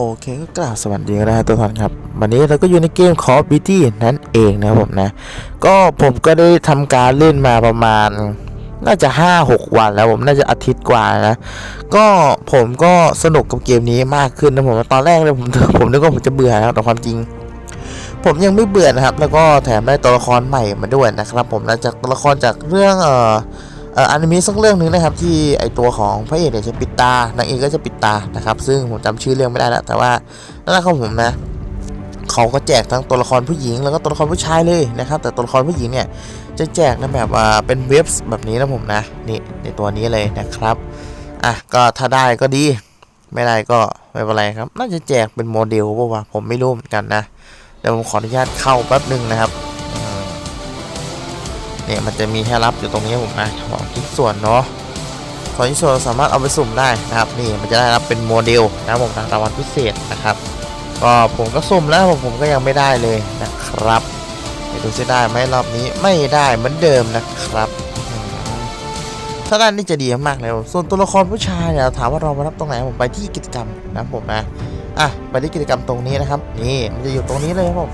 โอเคก็กล่าวสวัสดีนะฮะทุกท่านครับ วันนี้เราก็อยู่ในเกม Call of Duty นั่นเองนะครับผมนะ ก็ผมก็ได้ทำการเล่นมาประมาณ น่าจะ 5-6 วันแล้วผมน่าจะอาทิตย์กว่านะ ก็ผมก็สนุกกับเกมนี้มากขึ้นนะผมตอนแรกเลยผมผมนึกว่าผมจะเบื่อนะแต่ความจริง ผมยังไม่เบื่อนะครับ แล้วก็แถมได้ตัวละครใหม่มาด้วยนะครับ ผมนะจากตัวละครจากเรื่องเอ่อ ออนิเมะสักเรื่องหนึ่งนะครับที่ไอตัวของพระเอกเนี่ยจะปิดตานางเอกก็จะปิดตานะครับ ซึ่งผมจำชื่อเรื่องไม่ได้แล้วแต่ว่านั่นแหละครับผมนะเขาก็แจกทั้งตัวละครผู้หญิงแล้วก็ตัวละครผู้ชายเลยนะครับ แต่ตัวละครผู้หญิงเนี่ยจะแจกในแบบว่าเป็นเว็บแบบนี้นะผมนะนี่ในตัวนี้เลยนะครับอะก็ถ้าได้ก็ดีไม่ได้ก็ไม่เป็นไรครับ น่าจะแจกเป็นโมเดลป่าวะผมไม่รู้เหมือนกันนะเดี๋ยวผมขออนุญาตเข้าแป๊บหนึ่งนะครับ เนี่ยมันจะมีให้รับอยู่ตรงนี้ผมนะของทุกส่วนเนาะของทุกส่วนสามารถเอาไปสุ่มได้นะครับนี่มันจะได้รับเป็นโมเดลนะผมรางวัลพิเศษนะครับก็ผมก็สุ่มแล้วผมผมก็ยังไม่ได้เลยนะครับเดี๋ยวดูซิได้ไหมรอบนี้ไม่ได้เหมือนเดิมนะครับถ้าได้นี่จะดีมากเลยส่วนตัวละครผู้ชายเนี่ยถามว่าเรามารับตรงไหนผมไปที่กิจกรรมนะผมนะอะไปที่กิจกรรมตรงนี้นะครับ นี่มันจะอยู่ตรงนี้เลยครับผม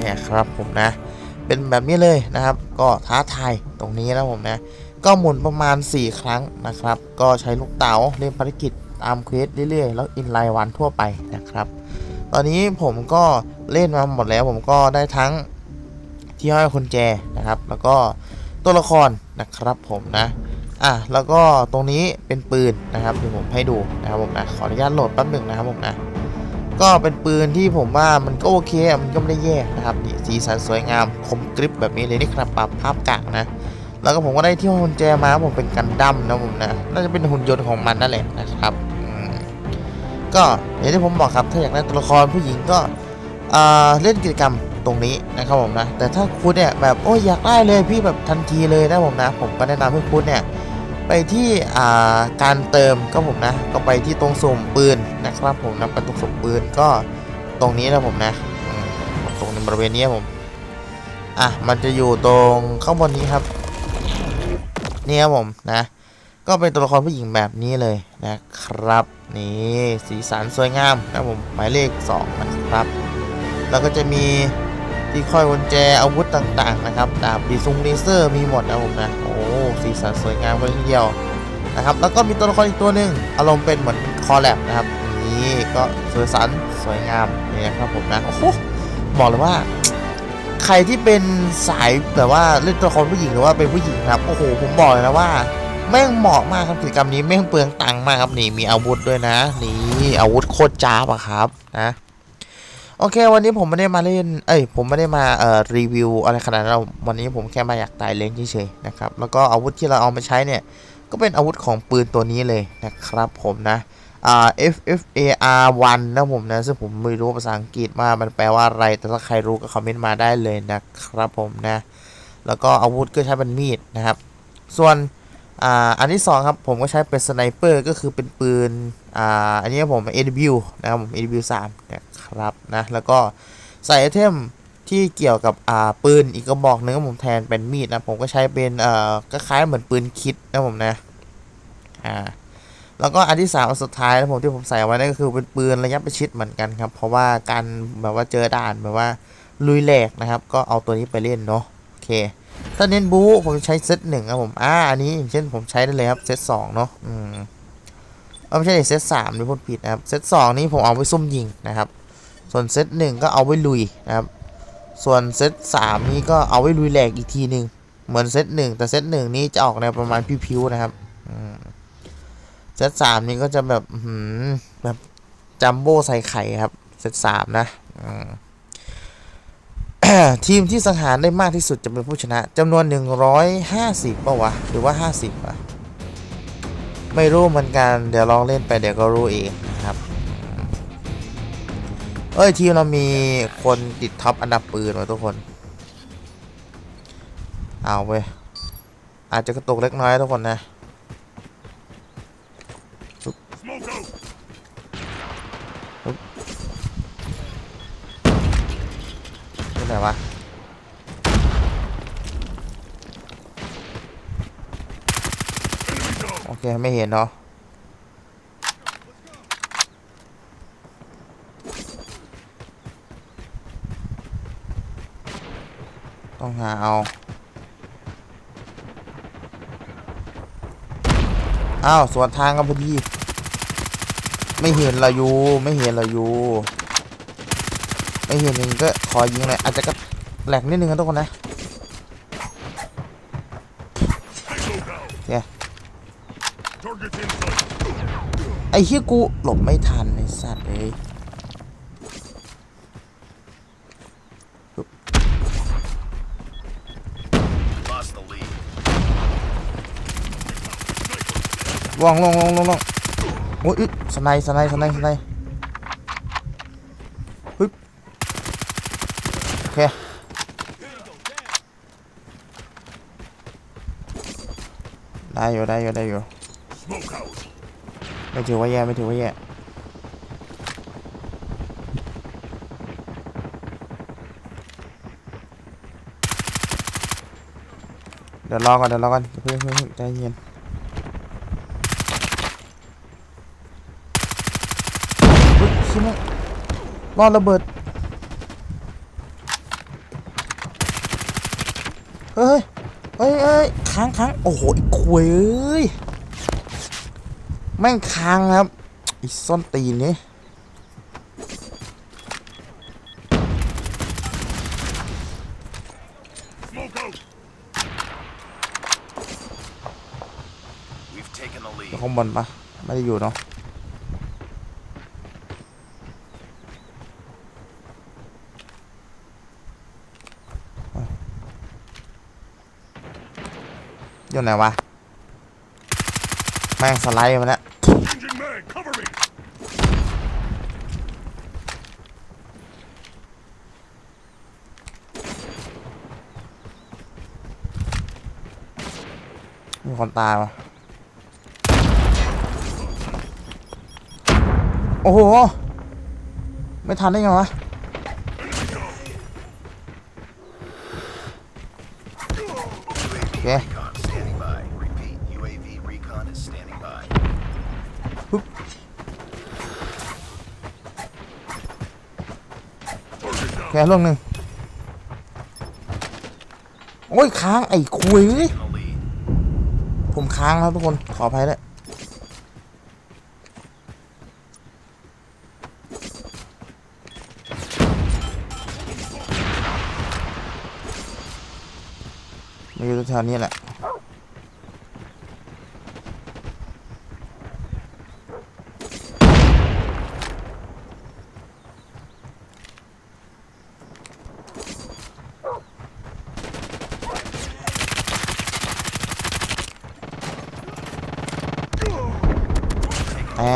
นี่ครับผมนะ เป็นแบบนี้เลยนะครับ ก็ท้าทายตรงนี้นะผมนะ ก็หมุนประมาณ 4 ครั้งนะครับ ก็ใช้ลูกเต๋าเล่นภารกิจตามเควสเรื่อยๆ แล้วอินไลน์วันทั่วไปนะครับ ตอนนี้ผมก็เล่นมาหมดแล้ว ผมก็ได้ทั้งที่ห้อยคนแจนะครับ แล้วก็ตัวละครนะครับผมนะอะแล้วก็ตรงนี้เป็นปืนนะครับเดี๋ยวผมให้ดูนะครับผมนะขออนุญาตโหลดแป๊บหนึ่งนะครับผมนะ ก็เป็นปืนที่ผมว่ามันก็โอเคมันก็ไม่ได้แย่นะครับนี่สีสันสวยงามคมกริบแบบนี้เลยนี่ครับปรับภาพกากนะ แล้วก็ผมก็ได้ที่หุ่นแจมาผมเป็นกันดั้มนะผมนะน่าจะเป็นหุ่นยนต์ของมันนั่นแหละนะครับก็อย่างที่ผมบอกครับถ้าอยากได้ตัวละครผู้หญิงก็เล่นกิจกรรมตรงนี้นะครับผมนะแต่ถ้าคุณเนี่ยแบบโอ้ยอยากได้เลยพี่แบบทันทีเลยนะผมนะ ผมก็แนะนำให้คุณเนี่ย ไปที่การเติมก็ผมนะ ก็ไปที่ตรงสุ่มปืนนะครับผมนะไปตรงสุ่มปืนก็ตรงนี้นะผมนะตรงในบริเวณนี้ผมอะมันจะอยู่ตรงข้างบนนี้ครับนี่ครับผมนะ ก็เป็นตัวละครผู้หญิงแบบนี้เลยนะครับ นี่สีสันสวยงามนะผมหมายเลข 2 นะครับ แล้วก็จะมี ที่คอยกุญแจอาวุธต่างๆนะครับดาบดีซุงเลเซอร์มีหมดนะผมนะโอ้สีสันสวยงามกันเลยทีเดียวนะครับแล้วก็มีตัวละครอีกตัวหนึ่งอารมณ์เป็นเหมือนคอแลบนะครับนี่ก็สวยสันสวยงามนี่นะครับผมนะโอ้โหบอกเลยว่าใครที่เป็นสายแบบว่าเล่นตัวละครผู้หญิงหรือว่าเป็นผู้หญิงนะครับโอ้โหผมบอกเลยนะว่าแม่งเหมาะมากครับกิจกรรมนี้แม่งเปลืองตังค์มากครับนี่มีอาวุธด้วยนะ นี่อาวุธโคตรจ้าบอะครับนะ โอเค วันนี้ผมไม่ได้มาเล่น เอ้ย ผมไม่ได้มาเอ่อรีวิวอะไรขนาดนั้นวันนี้ผมแค่มาอยากตายเล้งเฉยๆนะครับ แล้วก็อาวุธที่เราเอามาใช้เนี่ย ก็เป็นอาวุธของปืนตัวนี้เลยนะครับผมนะ อ่า FFAR 1นะผมนะ ซึ่งผมไม่รู้ภาษาอังกฤษว่ามันแปลว่าอะไร แต่ถ้าใครรู้ก็คอมเมนต์มาได้เลยนะครับผมนะ แล้วก็อาวุธก็ใช้เป็นมีดนะครับ ส่วน อ่าอันที่สองครับผมก็ใช้เป็นสไนเปอร์ก็คือเป็นปืนอ่าอันนี้ผม AW นะครับผม AW 3นะครับนะแล้วก็ใส่ไอเทมที่เกี่ยวกับอ่าปืนอีกกระบอกหนึงผมแทนเป็นมีดนะผมก็ใช้เป็นเอ่อก็คล้ายเหมือนปืนคิดนะผมนะอ่าแล้วก็อันที่สามอันสุดท้ายนะผมที่ผมใส่ไว้นั่นก็คือเป็นปืนระยะประชิดเหมือนกันครับ เพราะว่าการแบบว่าเจอด่านแบบว่าลุยแหลกนะครับ ก็เอาตัวนี้ไปเล่นเนาะโอเค ถ้าเน้นบูผมใช้เซตหนึ่งครับผม อ่า อันนี้เช่นผมใช้ได้เลยครับเซตสองเนาะ อืมเอาไม่ใช่เซตสามนี่พูดผิดนะครับ เซตสองนี่ผมเอาไว้ซุ่มยิงนะครับ ส่วนเซตหนึ่งก็เอาไว้ลุยนะครับ ส่วนเซตสามนี่ก็เอาไว้ลุยแหลกอีกทีหนึ่งเหมือนเซตหนึ่งแต่เซตหนึ่งนี่จะออกแนวประมาณพิวๆนะครับ อืมเซตสามนี่ก็จะแบบอื้อหือแบบจัมโบ้ใส่ไข่ครับ เซตสามนะ อืม ทีมที่สังหารได้มากที่สุดจะเป็นผู้ชนะจำนวน 150ป่าวะ หรือว่า 50อะไม่รู้เหมือนกัน เดี๋ยวลองเล่นไปเดี๋ยวก็รู้เองนะครับ เอ้ย ทีมเรามีคนติดท็อปอันดับปืนมาทุกคน เอาเว้ย อาจจะกระตุกเล็กน้อยทุกคนนะ นวะโอเค ไม่เห็นเนาะต้องหาเอา อ้าว สวนทางกันพอดี ไม่เห็นเราอยู่ ไม่เห็นเราอยู่ ไม่เห็นหนึ่งก็ขอยิงเลยอาจจะก็แหลกนิดนึงนะทุกคนนะ Tango down. Yeah. Target's in sight. ไอ้เฮียกูหลบไม่ทันไอ้สัตว์เลยว่องลงลงลงลงโอ้ยสไนด์สไนด์สไนด์สไนด์ปึ๊บโอ เค ได้อยู่ได้อยู่ได้อยู่ ไม่ถือว่าแย่ไม่ถือว่าแย่เดี๋ยวรอก่อนเดี๋ยวรอก่อนเพื่อนเพื่อนใจเย็นเฮ้ยชิมะรอดระเบิดเฮ้ย เฮ้ยเฮ้ยค้างค้างโอ้โหไอ้ควยเอ้ยแม่งค้างครับไอีส้นตีนนี่ข้างบนปะไม่ได้อยู่เนาะ อยู่ไหนวะ แม่งสไลด์มาแล้ว Changing mag. Cover me. มีคนตายวะโอ้โห ไม่ทันได้ไงวะ UAV recon standing แค่ล่วงหนึ่งโอ้ยค้างไอ้คุย ผมค้างแล้วทุกคนขออภัยด้วยมาอยู่แถวนี้แหละ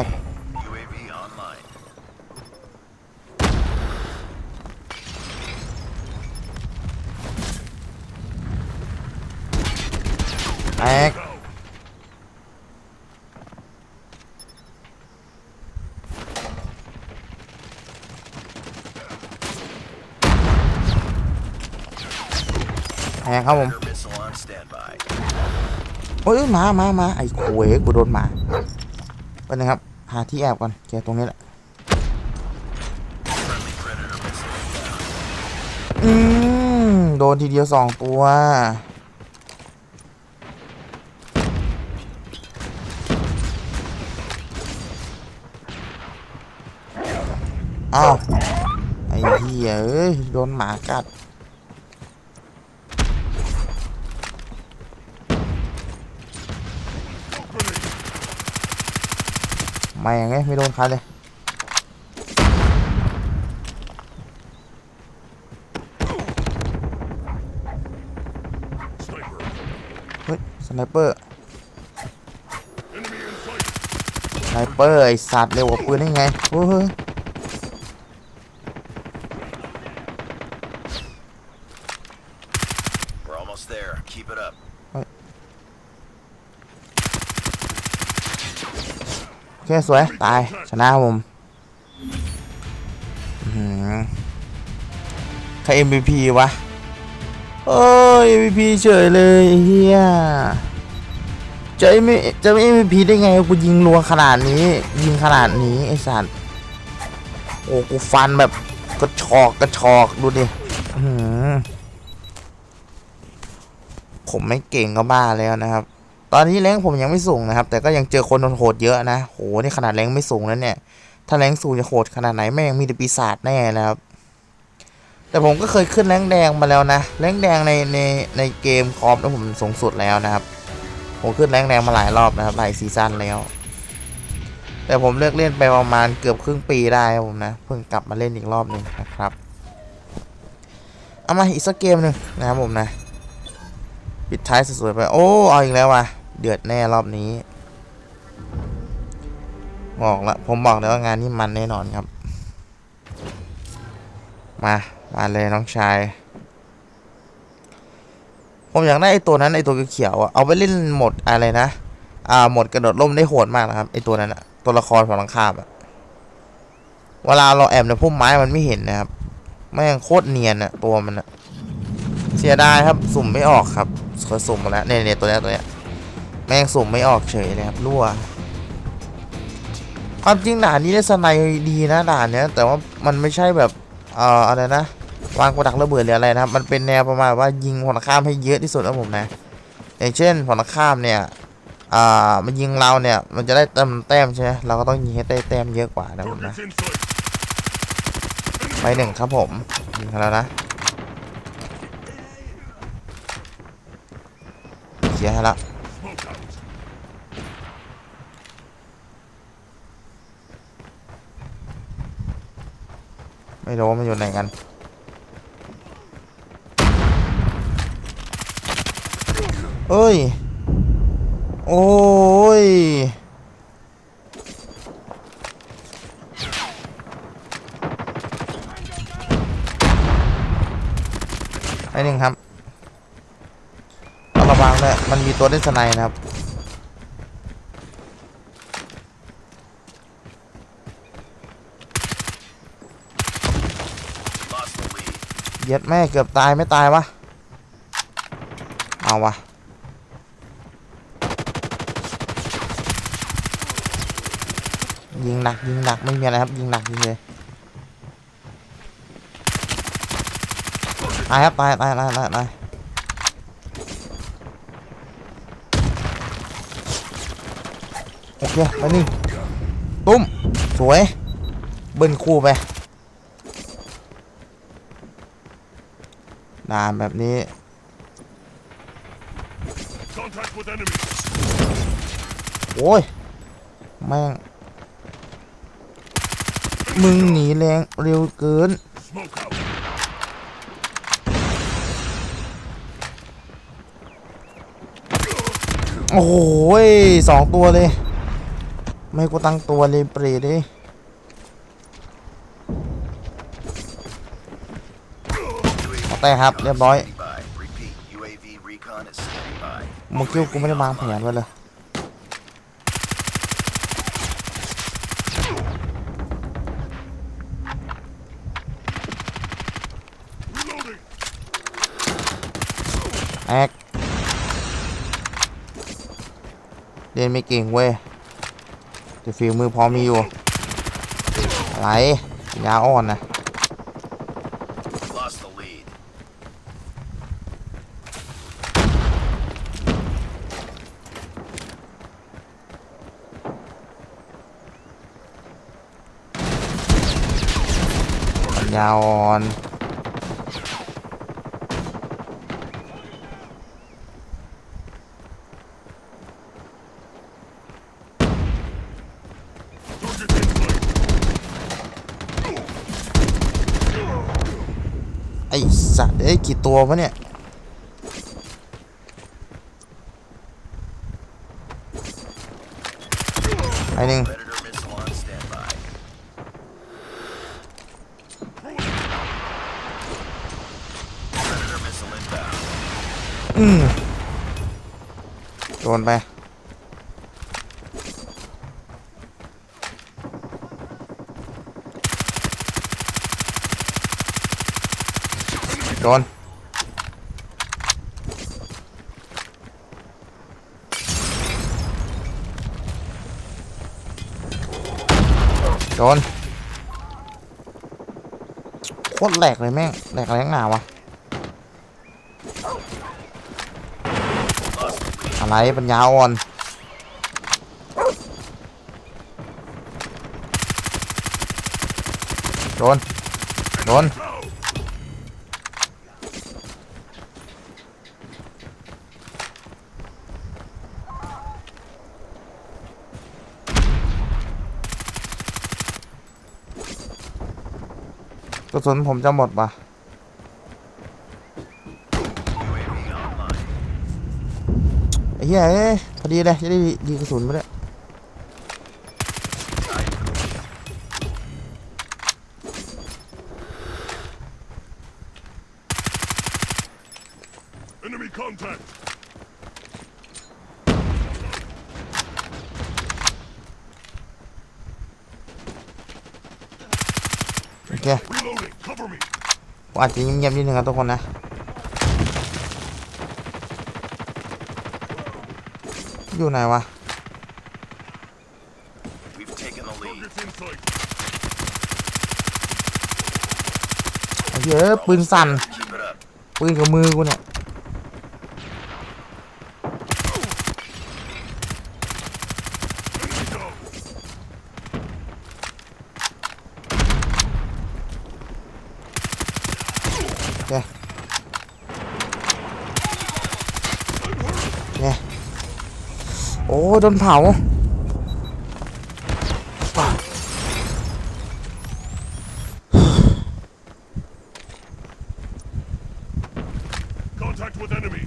ก UAV online. แตก Out. แตกครับผม Predator missile on standby. โอ้ยหมาหมาหมาไอ้โขวยกูโดนหมา เป็นไงครับ หาที่แอบก่อนแกตรงนี้แหละอืมโดนทีเดียวสองตัวอ้าวไอ้เหี้ยเอ้ยโดนหมากัด แม่ไงไม่โดนใครเลยเฮ้ยสไนเปอร์สไนเปอร์ไอสัตว์เร็วกว่าปืนได้ไงโอ้ย เคสวย ตาย ชนะผมอื้อหือใคร MVP วะโอ้ย MVP เฉยเลยเฮียจะไม่จะไม่ MVP ได้ไงกูยิงรัวขนาดนี้ ยิงขนาดนี้ไอ้สัตว์โอ้กูฟันแบบกระชอกกระชอกดูดิผมไม่เก่งก็บ้าแล้วนะครับ ตอนนี้แรงผมยังไม่สูงนะครับ แต่ก็ยังเจอคนโหดเยอะนะโหนี่ขนาดแรงไม่สูงแล้วเนี่ย ถ้าแรงสูงจะโหดขนาดไหนแม่งมีแต่ปีศาจแน่นะครับ แต่ผมก็เคยขึ้นแรงแดงมาแล้วนะแรงแดงในในในเกมคอมแล้วผมสูงสุดแล้วนะครับ ผมขึ้นแรงแดงมาหลายรอบนะครับหลายซีซั่นแล้ว แต่ผมเลิกเล่นไปประมาณเกือบครึ่งปีได้ครับผมนะเพิ่งกลับมาเล่นอีกรอบหนึ่งนะครับเอามาอีกสักเกมหนึ่งนะครับผมนะปิดท้ายสวยๆไป โอ้ เอาอีกแล้วว่ะ เดือดแน่รอบนี้บอกละผมบอกแล้วว่างานนี้มันแน่นอนครับ มา มาเลยน้องชาย ผมอยากได้ไอตัวนั้นไอตัวเขียวๆอะเอาไปเล่นหมดอะไรนะ อ่าหมดกระโดดร่มได้โหดมากนะครับไอตัวนั้นอะตัวละครฝั่งตรงข้ามอะเวลาเราแอบในพุ่มไม้มันไม่เห็นนะครับแม่งโคตรเนียนอะตัวมันอะเสียดายครับสุ่มไม่ออกครับเคยสุ่มมาแล้วเนี่ยเนี่ยตัวนี้ยตัวเนี้ย แม่งสุ่มไม่ออกเฉยเลยครับรั่วความจริงด่านนี้ได้สไนด์ดีนะด่านเนี้ยแต่ว่ามันไม่ใช่แบบเอ่ออะไรนะวางกระดักระเบิดหรืออะไรนะครับ มันเป็นแนวประมาณว่ายิงฝั่งตรงข้ามให้เยอะที่สุดนะผมนะ อย่างเช่นฝั่งตรงข้ามเนี่ยอ่ามันยิงเราเนี่ย มันจะได้เต็มแต้มใช่ไหมเราก็ต้องยิงให้ได้แต้มเยอะกว่านะผมนะไปหนึ่งครับผมยิงแล้วนะเคลียร์ให้ละ ไม่รู้ว่ามันอยู่ไหนกัน เอ้ย โอ้ย ไอ้หนึ่งครับต้องระวังด้วยมันมีตัวเล่นสไนนะครับ เย็ดแม่เกือบตายไม่ตายวะ เอาวะยิงหนักยิงหนักไม่มีอะไรครับยิงหนักยิงเลยตายครับตายตายตายตายตายโอเคไปนี่ตุ้มสวยเบิ้ลคู่ไป ด่านแบบนี้ Contact with enemy. โอ้ย แม่ง มึงหนีแรงเร็วเกิน Smoke out. โอ้โหยสองตัวเลย ไม่ให้กูตั้งตัวเลยเปรตเลยเอา แต่ครับเรียบร้อย Standing by. Repeat. UAV recon is standing by. มึงคิดว่ากูไม่ได้วางแผนไว้เลย Reloading. แอกเรียนไม่เก่งเว้ยแต่ฝีมือพอมีอยู่ อะไรยาอ่อนนะ ยาอ่อน ไอสัตว์เอ้ยกี่ตัววะเนี่ย ไปหนึ่ง Predator missile on standby. Predator missile inbound. อืมโดนไป โดน โดน โคตรแหลกเลยแม่ง แหลกอะไรนักหนาวะ อะไรปัญญาอ่อนโดนโดนกระสุนผมจะหมดปะ UAV online. ไอ้เหี้ยเอ้ยพอดีเลยจะได้ดีกระสุนไปเลย Enemy contact! โอเค Reloading! Cover me! ผมอาจจะเงียบๆนิดนึงครับทุกคนนะ อยู่ไหนวะ We've taken the lead. Targets in sight! ไอ้เหี้ยเอ้ยปืนสั่น Keep it up. ปืนกับมือกูเนี่ย Enemy down! โอเคเนี่ย โอ้โดนเผา Contact with enemy!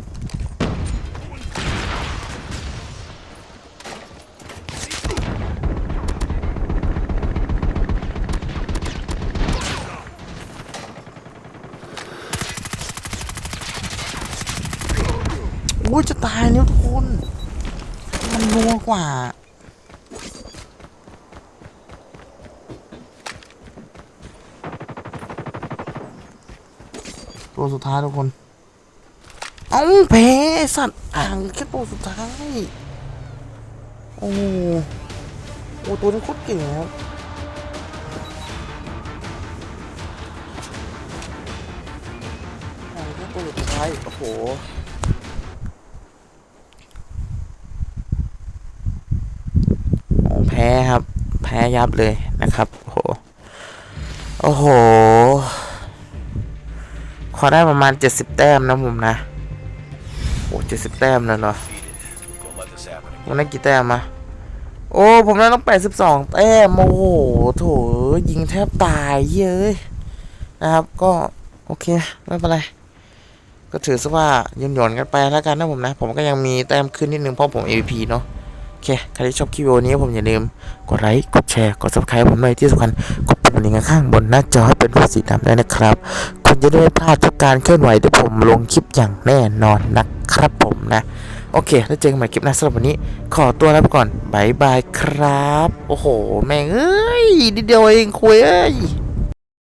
โอ้ยจะตายแล้วทุกคนมันนั ว่า ตัวสุดท้ายทุกคน เอ้าแพ้สัตว์อ่างแค่ตัวสุดท้าย โอ้โหโอ้ตัวนี้โคตรเก่งครับอ่างแค่ตัวสุดท้าย โอ้โห แพ้ครับ แพ้ยับเลยนะครับโอ้โหโอ้โห ขอได้ประมาณ 70 แต้มนะผมนะโอ้70แต้มแล้วเนาะ Defeated. Won't let this happen ผมได้กี่แต้มมาโอ้ ผมได้ต้อง82แต้ม โอ้โหโถยิงแทบตายเย้ยนะครับ ก็ โอเค ไม่เป็นไร ก็ถือซะว่ายืนหย่อนกันไปแล้วกันนะผมนะ ผมก็ยังมีแต้มขึ้นนิดนึงเพราะผม AVP เนาะ เคใครที่ชอบคลิปวิดีโอนี้ผมอย่าลืมกดไลค์กดแชร์กด subscribe ผมหน่อยที่สำคัญกดปุ่มกระดิ่งข้างบนหน้าจอให้เป็นรูปสีดำด้วยนะครับ คุณจะได้ไม่พลาดทุกการเคลื่อนไหวที่ผมลงคลิปอย่างแน่นอนนะครับผมนะโอเค แล้วเจอกันใหม่คลิปหน้าสำหรับวันนี้ ขอตัวลาไปก่อนบายบายครับ โอ้โห แม่งเอ้ยนิดเดียวเองคุยเอ้ย